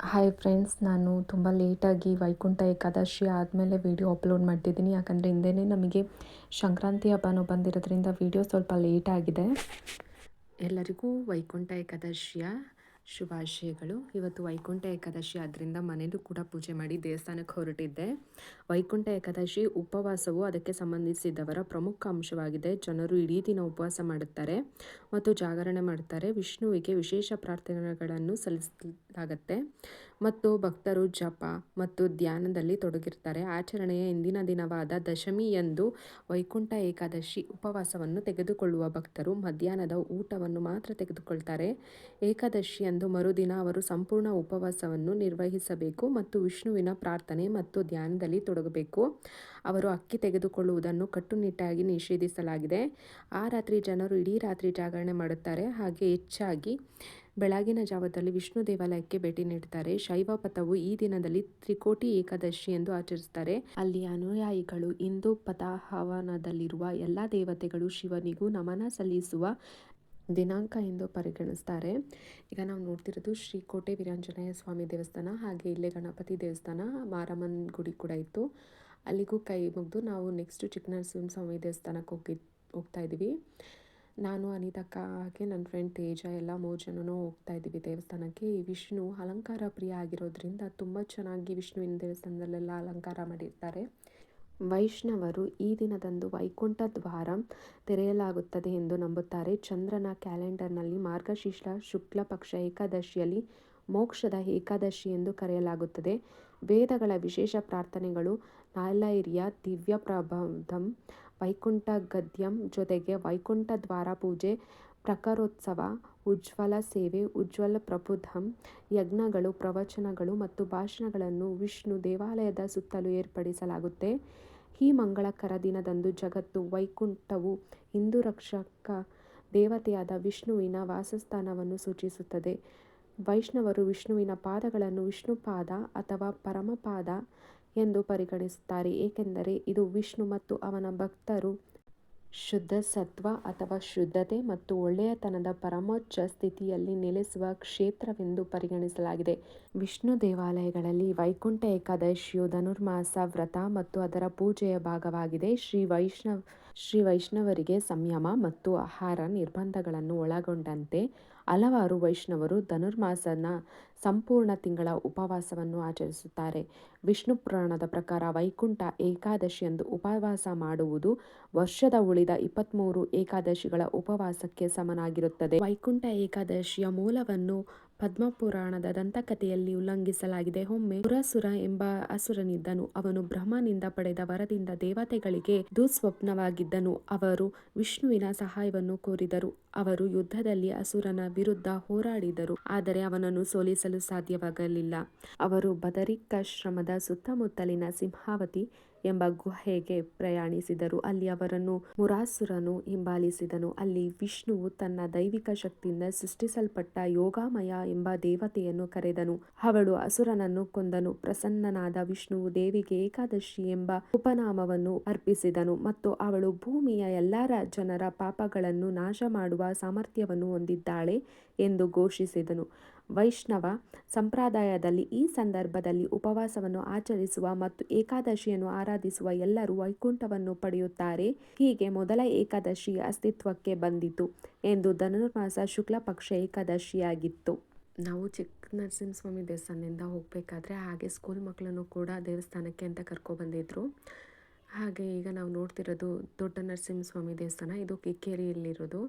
Hi friends ನಾನು ತುಂಬ ಲೇಟಾಗಿ ವೈಕುಂಠ ಏಕಾದಶಿ ಆದಮೇಲೆ ವೀಡಿಯೋ ಅಪ್ಲೋಡ್ ಮಾಡ್ತಿದ್ದೀನಿ. ಯಾಕಂದರೆ ಹಿಂದೆಯೇ ನಮಗೆ ಸಂಕ್ರಾಂತಿ ಹಬ್ಬನೂ ಬಂದಿರೋದ್ರಿಂದ ವೀಡಿಯೋ ಸ್ವಲ್ಪ ಲೇಟಾಗಿದೆ ಎಲ್ಲರಿಗೂ ವೈಕುಂಠ ಏಕಾದಶಿಯ ಶುಭಾಶಯಗಳು. ಇವತ್ತು ವೈಕುಂಠ ಏಕಾದಶಿ ಆದ್ದರಿಂದ ಮನೆಯಲ್ಲೂ ಕೂಡ ಪೂಜೆ ಮಾಡಿ ದೇವಸ್ಥಾನಕ್ಕೆ ಹೊರಟಿದ್ದೆ. ವೈಕುಂಠ ಏಕಾದಶಿ ಉಪವಾಸವು ಅದಕ್ಕೆ ಸಂಬಂಧಿಸಿದವರ ಪ್ರಮುಖ ಅಂಶವಾಗಿದೆ. ಜನರು ಇಡೀ ದಿನ ಉಪವಾಸ ಮಾಡುತ್ತಾರೆ ಮತ್ತು ಜಾಗರಣೆ ಮಾಡುತ್ತಾರೆ. ವಿಷ್ಣುವಿಗೆ ವಿಶೇಷ ಪ್ರಾರ್ಥನೆಗಳನ್ನು ಸಲ್ಲಿಸಲಾಗತ್ತೆ. ಮತ್ತು ಭಕ್ತರು ಜಪ ಮತ್ತು ಧ್ಯಾನದಲ್ಲಿ ತೊಡಗಿರ್ತಾರೆ. ಆಚರಣೆಯ ಇಂದಿನ ದಿನವಾದ ದಶಮಿಯಂದು ವೈಕುಂಠ ಏಕಾದಶಿ ಉಪವಾಸವನ್ನು ತೆಗೆದುಕೊಳ್ಳುವ ಭಕ್ತರು ಮಧ್ಯಾಹ್ನದ ಊಟವನ್ನು ಮಾತ್ರ ತೆಗೆದುಕೊಳ್ತಾರೆ. ಏಕಾದಶಿಯಂದು ಮರುದಿನ ಅವರು ಸಂಪೂರ್ಣ ಉಪವಾಸವನ್ನು ನಿರ್ವಹಿಸಬೇಕು ಮತ್ತು ವಿಷ್ಣುವಿನ ಪ್ರಾರ್ಥನೆ ಮತ್ತು ಧ್ಯಾನದಲ್ಲಿ ತೊಡಗಬೇಕು. ಅವರು ಅಕ್ಕಿ ತೆಗೆದುಕೊಳ್ಳುವುದನ್ನು ಕಟ್ಟುನಿಟ್ಟಾಗಿ ನಿಷೇಧಿಸಲಾಗಿದೆ. ಆ ರಾತ್ರಿ ಜನರು ಇಡೀ ರಾತ್ರಿ ಜಾಗರಣೆ ಮಾಡುತ್ತಾರೆ. ಹಾಗೆ ಹೆಚ್ಚಾಗಿ ಬೆಳಗಿನ ಜಾವದಲ್ಲಿ ವಿಷ್ಣು ದೇವಾಲಯಕ್ಕೆ ಭೇಟಿ ನೀಡುತ್ತಾರೆ ಶೈವ ಪಥವು ಈ ದಿನದಲ್ಲಿ ತ್ರಿಕೋಟಿ ಏಕಾದಶಿ ಎಂದು ಆಚರಿಸುತ್ತಾರೆ. ಅಲ್ಲಿ ಅನುಯಾಯಿಗಳು ಹಿಂದೂ ಪಥಾಹವನದಲ್ಲಿರುವ ಎಲ್ಲ ದೇವತೆಗಳು ಶಿವನಿಗೂ ನಮನ ಸಲ್ಲಿಸುವ ದಿನಾಂಕ ಎಂದು ಪರಿಗಣಿಸ್ತಾರೆ ಈಗ ನಾವು ನೋಡ್ತಿರೋದು ಶ್ರೀಕೋಟೆ ವೀರಾಂಜನೇಯ ಸ್ವಾಮಿ ದೇವಸ್ಥಾನ, ಹಾಗೆ ಇಲ್ಲೇ ಗಣಪತಿ ದೇವಸ್ಥಾನ, ಮಾರಮ್ಮನ ಗುಡಿ ಕೂಡ ಇತ್ತು. ಅಲ್ಲಿಗೂ ಕೈ ಮುಗಿದು ನಾವು ನೆಕ್ಸ್ಟ್ ಚಿಕ್ಕನರಸಿಂಹ ಸ್ವಾಮಿ ದೇವಸ್ಥಾನಕ್ಕೆ ಹೋಗಿ ಹೋಗ್ತಾ ಇದ್ದೀವಿ. ನಾನು, ಅನಿತಕ್ಕ, ಹಾಗೆ ನನ್ನ ಫ್ರೆಂಡ್ ತೇಜ, ಎಲ್ಲ ಮೂರು ಜನನೂ ಹೋಗ್ತಾ ಇದ್ದೀವಿ ದೇವಸ್ಥಾನಕ್ಕೆ. ವಿಷ್ಣು ಅಲಂಕಾರ ಪ್ರಿಯ ಆಗಿರೋದ್ರಿಂದ ತುಂಬ ಚೆನ್ನಾಗಿ ವಿಷ್ಣುವಿನ ದೇವಸ್ಥಾನದಲ್ಲೆಲ್ಲ ಅಲಂಕಾರ ಮಾಡಿರ್ತಾರೆ. ವೈಷ್ಣವರು ಈ ದಿನದಂದು ವೈಕುಂಠ ದ್ವಾರ ತೆರೆಯಲಾಗುತ್ತದೆ ಎಂದು ನಂಬುತ್ತಾರೆ. ಚಂದ್ರನ ಕ್ಯಾಲೆಂಡರ್ನಲ್ಲಿ ಮಾರ್ಗಶೀರ್ಷ ಶುಕ್ಲ ಪಕ್ಷ ಏಕಾದಶಿಯಲ್ಲಿ ಮೋಕ್ಷದ ಏಕಾದಶಿ ಎಂದು ಕರೆಯಲಾಗುತ್ತದೆ. ವೇದಗಳ ವಿಶೇಷ ಪ್ರಾರ್ಥನೆಗಳು ನಾಲೈರ್ಯ ದಿವ್ಯ ಪ್ರಬಂಧಂ ವೈಕುಂಠ ಗದ್ಯಂ ಜೊತೆಗೆ ವೈಕುಂಠ ದ್ವಾರ ಪೂಜೆ ಪ್ರಕಾರೋತ್ಸವ ಉಜ್ವಲ ಸೇವೆ, ಉಜ್ವಲ ಪ್ರಬುದ್ಧಂ, ಯಜ್ಞಗಳು, ಪ್ರವಚನಗಳು ಮತ್ತು ಭಾಷಣಗಳನ್ನು ವಿಷ್ಣು ದೇವಾಲಯದ ಸುತ್ತಲೂ ಏರ್ಪಡಿಸಲಾಗುತ್ತೆ. ಈ ಮಂಗಳಕರ ದಿನದಂದು ಜಗತ್ತು ವೈಕುಂಠವು ಹಿಂದೂ ರಕ್ಷಕ ದೇವತೆಯಾದ ವಿಷ್ಣುವಿನ ವಾಸಸ್ಥಾನವನ್ನು ಸೂಚಿಸುತ್ತದೆ. ವೈಷ್ಣವರು ವಿಷ್ಣುವಿನ ಪಾದಗಳನ್ನು ವಿಷ್ಣುಪಾದ ಅಥವಾ ಪರಮಪಾದ ಎಂದು ಪರಿಗಣಿಸುತ್ತಾರೆ. ಏಕೆಂದರೆ ಇದು ವಿಷ್ಣು ಮತ್ತು ಅವನ ಭಕ್ತರು ಶುದ್ಧ ಸತ್ವ ಅಥವಾ ಶುದ್ಧತೆ ಮತ್ತು ಒಳ್ಳೆಯತನದ ಪರಮೋಚ್ಚ ಸ್ಥಿತಿಯಲ್ಲಿ ನೆಲೆಸುವ ಕ್ಷೇತ್ರವೆಂದು ಪರಿಗಣಿಸಲಾಗಿದೆ. ವಿಷ್ಣು ದೇವಾಲಯಗಳಲ್ಲಿ ವೈಕುಂಠ ಏಕಾದಶಿಯು ಧನುರ್ಮಾಸ, ವ್ರತ ಮತ್ತು ಅದರ ಪೂಜೆಯ ಭಾಗವಾಗಿದೆ. ಶ್ರೀ ವೈಷ್ಣವ್, ಶ್ರೀ ವೈಷ್ಣವರಿಗೆ ಸಂಯಮ ಮತ್ತು ಆಹಾರ ನಿರ್ಬಂಧಗಳನ್ನು ಒಳಗೊಂಡಂತೆ ಹಲವಾರು ವೈಷ್ಣವರು ಧನುರ್ಮಾಸನ ಸಂಪೂರ್ಣ ತಿಂಗಳ ಉಪವಾಸವನ್ನು ಆಚರಿಸುತ್ತಾರೆ. ವಿಷ್ಣು ಪುರಾಣದ ಪ್ರಕಾರ ವೈಕುಂಠ ಏಕಾದಶಿಯಂದು ಉಪವಾಸ ಮಾಡುವುದು ವರ್ಷದ ಉಳಿದ ಇಪ್ಪತ್ತ್ಮೂರು ಏಕಾದಶಿಗಳ ಉಪವಾಸಕ್ಕೆ ಸಮನಾಗಿರುತ್ತದೆ. ವೈಕುಂಠ ಏಕಾದಶಿಯ ಮೂಲವನ್ನು ಪದ್ಮಪುರಾಣದ ದಂತಕಥೆಯಲ್ಲಿ ಉಲ್ಲಂಘಿಸಲಾಗಿದೆ. ಒಮ್ಮೆ ಪುರಸುರ ಎಂಬ ಅಸುರನಿದ್ದನು. ಅವನು ಬ್ರಹ್ಮನಿಂದ ಪಡೆದ ವರದಿಂದ ದೇವತೆಗಳಿಗೆ ದುಸ್ವಪ್ನವಾಗಿದ್ದನು. ಅವರು ವಿಷ್ಣುವಿನ ಸಹಾಯವನ್ನು ಕೋರಿದರು. ಅವರು ಯುದ್ಧದಲ್ಲಿ ಅಸುರನ ವಿರುದ್ಧ ಹೋರಾಡಿದರು, ಆದರೆ ಅವನನ್ನು ಸೋಲಿಸಲು ಸಾಧ್ಯವಾಗಲಿಲ್ಲ. ಅವರು ಬದರಿಕಾಶ್ರಮದ ಸುತ್ತಮುತ್ತಲಿನ ಸಿಂಹಾವತಿ ಎಂಬ ಗುಹೆಗೆ ಪ್ರಯಾಣಿಸಿದರು. ಅಲ್ಲಿ ಅವರನ್ನು ಮುರಾಸುರನು ಹಿಂಬಾಲಿಸಿದನು. ಅಲ್ಲಿ ವಿಷ್ಣುವು ತನ್ನ ದೈವಿಕ ಶಕ್ತಿಯಿಂದ ಸೃಷ್ಟಿಸಲ್ಪಟ್ಟ ಯೋಗಾಮಯ ಎಂಬ ದೇವತೆಯನ್ನು ಕರೆದನು. ಅವಳು ಅಸುರನನ್ನು ಕೊಂದನು. ಪ್ರಸನ್ನನಾದ ವಿಷ್ಣುವು ದೇವಿಗೆ ಏಕಾದಶಿ ಎಂಬ ಉಪನಾಮವನ್ನು ಅರ್ಪಿಸಿದನು ಮತ್ತು ಅವಳು ಭೂಮಿಯ ಎಲ್ಲರ ಜನರ ಪಾಪಗಳನ್ನು ನಾಶ ಮಾಡುವ ಸಾಮರ್ಥ್ಯವನ್ನು ಹೊಂದಿದ್ದಾಳೆ ಎಂದು ಘೋಷಿಸಿದನು. ವೈಷ್ಣವ ಸಂಪ್ರದಾಯದಲ್ಲಿ ಈ ಸಂದರ್ಭದಲ್ಲಿ ಉಪವಾಸವನ್ನು ಆಚರಿಸುವ ಮತ್ತು ಏಕಾದಶಿಯನ್ನು ಆರಾಧಿಸುವ ಎಲ್ಲರೂ ವೈಕುಂಠವನ್ನು ಪಡೆಯುತ್ತಾರೆ. ಹೀಗೆ ಮೊದಲ ಏಕಾದಶಿ ಅಸ್ತಿತ್ವಕ್ಕೆ ಬಂದಿತು ಎಂದು ಧನುರ್ಮಾಸ ಶುಕ್ಲ ಪಕ್ಷ ಏಕಾದಶಿಯಾಗಿತ್ತು. ನಾವು ಚಿಕ್ಕ ನರಸಿಂಹಸ್ವಾಮಿ ದೇವಸ್ಥಾನದಿಂದ ಹೋಗಬೇಕಾದ್ರೆ ಹಾಗೆ ಸ್ಕೂಲ್ ಮಕ್ಕಳನ್ನು ಕೂಡ ದೇವಸ್ಥಾನಕ್ಕೆ ಅಂತ ಕರ್ಕೊಬಂದಿದ್ರು ಹಾಗೆ ಈಗ ನಾವು ನೋಡ್ತಿರೋದು ದೊಡ್ಡ ನರಸಿಂಹಸ್ವಾಮಿ ದೇವಸ್ಥಾನ, ಇದು ಕಿಕ್ಕೇರಿಯಲ್ಲಿರೋದು.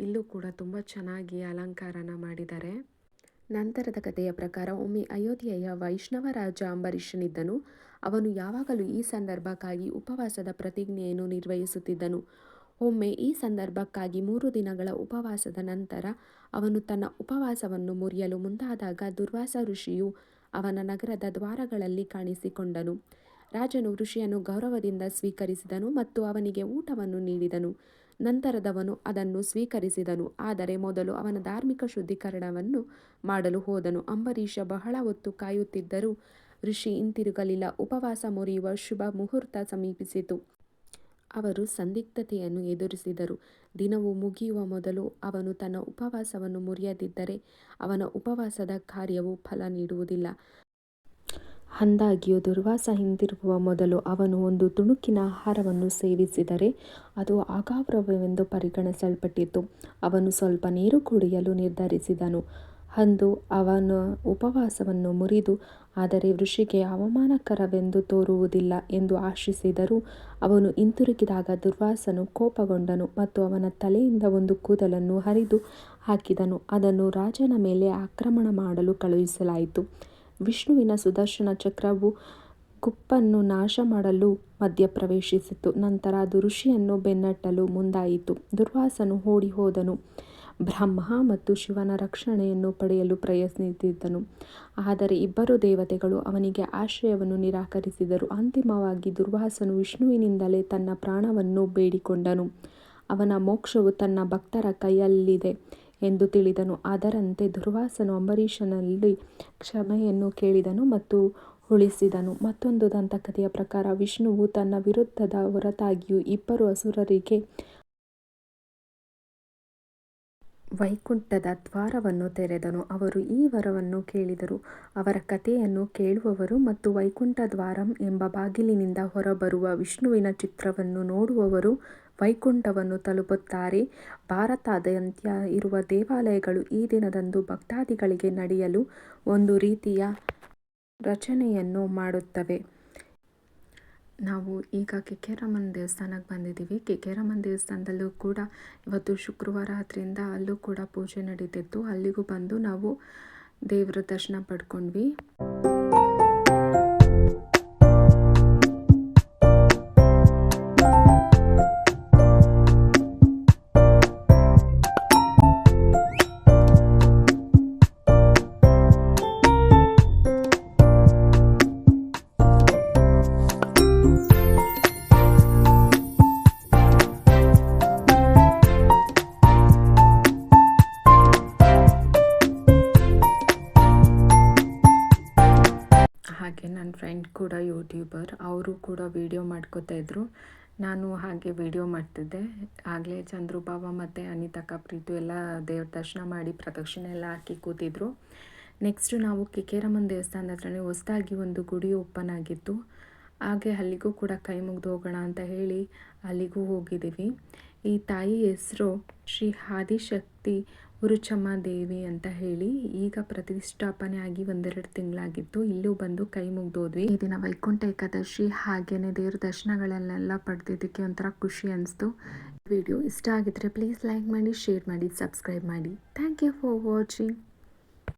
ಇಲ್ಲೂ ಕೂಡ ತುಂಬ ಚೆನ್ನಾಗಿ ಅಲಂಕಾರನ ಮಾಡಿದ್ದಾರೆ. ನಂತರದ ಕಥೆಯ ಪ್ರಕಾರ ಒಮ್ಮೆ ಅಯೋಧ್ಯೆಯ ವೈಷ್ಣವ ರಾಜ ಅಂಬರೀಷನಿದ್ದನು. ಅವನು ಯಾವಾಗಲೂ ಈ ಸಂದರ್ಭಕ್ಕಾಗಿ ಉಪವಾಸದ ಪ್ರತಿಜ್ಞೆಯನ್ನು ನಿರ್ವಹಿಸುತ್ತಿದ್ದನು. ಒಮ್ಮೆ ಈ ಸಂದರ್ಭಕ್ಕಾಗಿ ಮೂರು ದಿನಗಳ ಉಪವಾಸದ ನಂತರ ಅವನು ತನ್ನ ಉಪವಾಸವನ್ನು ಮುರಿಯಲು ಮುಂದಾದಾಗ ದುರ್ವಾಸ ಋಷಿಯು ಅವನ ನಗರದ ದ್ವಾರಗಳಲ್ಲಿ ಕಾಣಿಸಿಕೊಂಡನು. ರಾಜನು ಋಷಿಯನ್ನು ಗೌರವದಿಂದ ಸ್ವೀಕರಿಸಿದನು ಮತ್ತು ಅವನಿಗೆ ಊಟವನ್ನು ನೀಡಿದನು. ನಂತರದವನು ಅದನ್ನು ಸ್ವೀಕರಿಸಿದನು. ಆದರೆ ಮೊದಲು ಅವನ ಧಾರ್ಮಿಕ ಶುದ್ಧೀಕರಣವನ್ನು ಮಾಡಲು ಹೋದನು. ಅಂಬರೀಷ ಬಹಳ ಹೊತ್ತು ಕಾಯುತ್ತಿದ್ದರೂ ಋಷಿ ಹಿಂತಿರುಗಲಿಲ್ಲ. ಉಪವಾಸ ಮುರಿಯುವ ಶುಭ ಮುಹೂರ್ತ ಸಮೀಪಿಸಿತು. ಅವರು ಸಂದಿಗ್ಧತೆಯನ್ನು ಎದುರಿಸಿದರು. ದಿನವು ಮುಗಿಯುವ ಮೊದಲು ಅವನು ತನ್ನ ಉಪವಾಸವನ್ನು ಮುರಿಯದಿದ್ದರೆ ಅವನ ಉಪವಾಸದ ಕಾರ್ಯವು ಫಲ ನೀಡುವುದಿಲ್ಲ. ಅಂದಾಗ್ಯೂ ದುರ್ವಾಸ ಹಿಂದಿರುಗುವ ಮೊದಲು ಅವನು ಒಂದು ತುಣುಕಿನ ಆಹಾರವನ್ನು ಸೇವಿಸಿದರೆ ಅದು ಆಗಾವ್ರವೆಂದು ಪರಿಗಣಿಸಲ್ಪಟ್ಟಿತು. ಅವನು ಸ್ವಲ್ಪ ನೀರು ಕುಡಿಯಲು ನಿರ್ಧರಿಸಿದನು. ಅಂದು ಅವನ ಉಪವಾಸವನ್ನು ಮುರಿದು, ಆದರೆ ಋಷಿಗೆ ಅವಮಾನಕರವೆಂದು ತೋರುವುದಿಲ್ಲ ಎಂದು ಆಶಿಸಿದರೂ ಅವನು ಹಿಂತಿರುಗಿದಾಗ ದುರ್ವಾಸನು ಕೋಪಗೊಂಡನು ಮತ್ತು ಅವನ ತಲೆಯಿಂದ ಒಂದು ಕೂದಲನ್ನು ಹರಿದು ಹಾಕಿದನು. ಅದನ್ನು ರಾಜನ ಮೇಲೆ ಆಕ್ರಮಣ ಮಾಡಲು ಕಳುಹಿಸಲಾಯಿತು. ವಿಷ್ಣುವಿನ ಸುದರ್ಶನ ಚಕ್ರವು ಕುಪ್ಪನ್ನು ನಾಶ ಮಾಡಲು ಮಧ್ಯಪ್ರವೇಶಿಸಿತು. ನಂತರ ಅದು ಋಷಿಯನ್ನು ಬೆನ್ನಟ್ಟಲು ಮುಂದಾಯಿತು. ದುರ್ವಾಸನು ಓಡಿ ಹೋದನು ಬ್ರಹ್ಮ ಮತ್ತು ಶಿವನ ರಕ್ಷಣೆಯನ್ನು ಪಡೆಯಲು ಪ್ರಯತ್ನಿಸಿದ್ದನು ಆದರೆ ಇಬ್ಬರು ದೇವತೆಗಳು ಅವನಿಗೆ ಆಶ್ರಯವನ್ನು ನಿರಾಕರಿಸಿದರು. ಅಂತಿಮವಾಗಿ ದುರ್ವಾಸನು ವಿಷ್ಣುವಿನಿಂದಲೇ ತನ್ನ ಪ್ರಾಣವನ್ನು ಬೇಡಿಕೊಂಡನು. ಅವನ ಮೋಕ್ಷವು ತನ್ನ ಭಕ್ತರ ಕೈಯಲ್ಲಿದೆ. ಎಂದು ತಿಳಿದನು. ಅದರಂತೆ ದುರ್ವಾಸನು ಅಂಬರೀಷನಲ್ಲಿ ಕ್ಷಮೆಯನ್ನು ಕೇಳಿದನು ಮತ್ತು ಉಳಿಸಿದನು. ಮತ್ತೊಂದು ದಂತಕಥೆಯ ಪ್ರಕಾರ, ವಿಷ್ಣುವು ತನ್ನ ವಿರುದ್ಧದ ಹೊರತಾಗಿಯೂ ಇಬ್ಬರು ಅಸುರರಿಗೆ ವೈಕುಂಠದ ದ್ವಾರವನ್ನು ತೆರೆದನು. ಅವರು ಈ ವರವನ್ನು ಕೇಳಿದರು. ಅವರ ಕಥೆಯನ್ನು ಕೇಳುವವರು ಮತ್ತು ವೈಕುಂಠ ದ್ವಾರಂ ಎಂಬ ಬಾಗಿಲಿನಿಂದ ಹೊರಬರುವ ವಿಷ್ಣುವಿನ ಚಿತ್ರವನ್ನು ನೋಡುವವರು ವೈಕುಂಠವನ್ನು ತಲುಪುತ್ತಾರೆ. ಭಾರತಾದ್ಯಂತ ಇರುವ ದೇವಾಲಯಗಳು ಈ ದಿನದಂದು ಭಕ್ತಾದಿಗಳಿಗೆ ನಡೆಯಲು ಒಂದು ರೀತಿಯ ರಚನೆಯನ್ನು ಮಾಡುತ್ತವೆ. ನಾವು ಈಗ ಕೆಕೆರಮ್ಮನ ದೇವಸ್ಥಾನಕ್ಕೆ ಬಂದಿದ್ದೀವಿ. ಕೆಕೆರಮ್ಮನ ದೇವಸ್ಥಾನದಲ್ಲೂ ಕೂಡ ಇವತ್ತು ಶುಕ್ರವಾರ ಆದ್ದರಿಂದ ಅಲ್ಲೂ ಕೂಡ ಪೂಜೆ ನಡೀತಿತ್ತು. ಅಲ್ಲಿಗೂ ಬಂದು ನಾವು ದೇವರ ದರ್ಶನ ಪಡ್ಕೊಂಡ್ವಿ. ಹಾಗೆ ನನ್ನ ಫ್ರೆಂಡ್ ಕೂಡ ಯೂಟ್ಯೂಬರ್ ಅವರು ಕೂಡ ವೀಡಿಯೋ ಮಾಡ್ಕೋತಾ ಇದ್ರು. ನಾನು ಹಾಗೆ ವಿಡಿಯೋ ಮಾಡ್ತಿದ್ದೆ. ಆಗಲೇ ಚಂದ್ರುಬಾಬ ಮತ್ತು ಅನಿತಕ್ಕ ಪ್ರೀತು ಎಲ್ಲ ದೇವ್ರ ದರ್ಶನ ಮಾಡಿ ಪ್ರದಕ್ಷಿಣೆ ಎಲ್ಲ ಹಾಕಿ ಕೂತಿದ್ರು. ನೆಕ್ಸ್ಟು ನಾವು ಕಿಕೇರಮ್ಮನ ದೇವಸ್ಥಾನದ ಹತ್ರನೇ ಹೊಸದಾಗಿ ಒಂದು ಗುಡಿ ಓಪನ್ ಆಗಿತ್ತು. ಹಾಗೆ ಅಲ್ಲಿಗೂ ಕೂಡ ಕೈ ಮುಗಿದು ಹೋಗೋಣ ಅಂತ ಹೇಳಿ ಅಲ್ಲಿಗೂ ಹೋಗಿದ್ದೀವಿ. ಈ ತಾಯಿ ಹೆಸರು ಶ್ರೀ ಆದಿಶಕ್ತಿ ಉರುಚಮ್ಮ ದೇವಿ ಅಂತ ಹೇಳಿ ಈಗ ಪ್ರತಿಷ್ಠಾಪನೆ ಆಗಿ ಒಂದೆರಡು ತಿಂಗಳಾಗಿತ್ತು. ಇಲ್ಲೂ ಬಂದು ಕೈ ಮುಗ್ದೋದ್ವಿ. ಈ ದಿನ ವೈಕುಂಠ ಏಕಾದಶಿ ಹಾಗೇನೆ ದೇವ್ರ ದರ್ಶನಗಳನ್ನೆಲ್ಲ ಪಡೆದಿದ್ದಕ್ಕೆ ಒಂಥರ ಖುಷಿ ಅನಿಸ್ತು. ವಿಡಿಯೋ ಇಷ್ಟ ಆಗಿದ್ರೆ ಪ್ಲೀಸ್ ಲೈಕ್ ಮಾಡಿ, ಶೇರ್ ಮಾಡಿ, ಸಬ್ಸ್ಕ್ರೈಬ್ ಮಾಡಿ. Thank you for watching.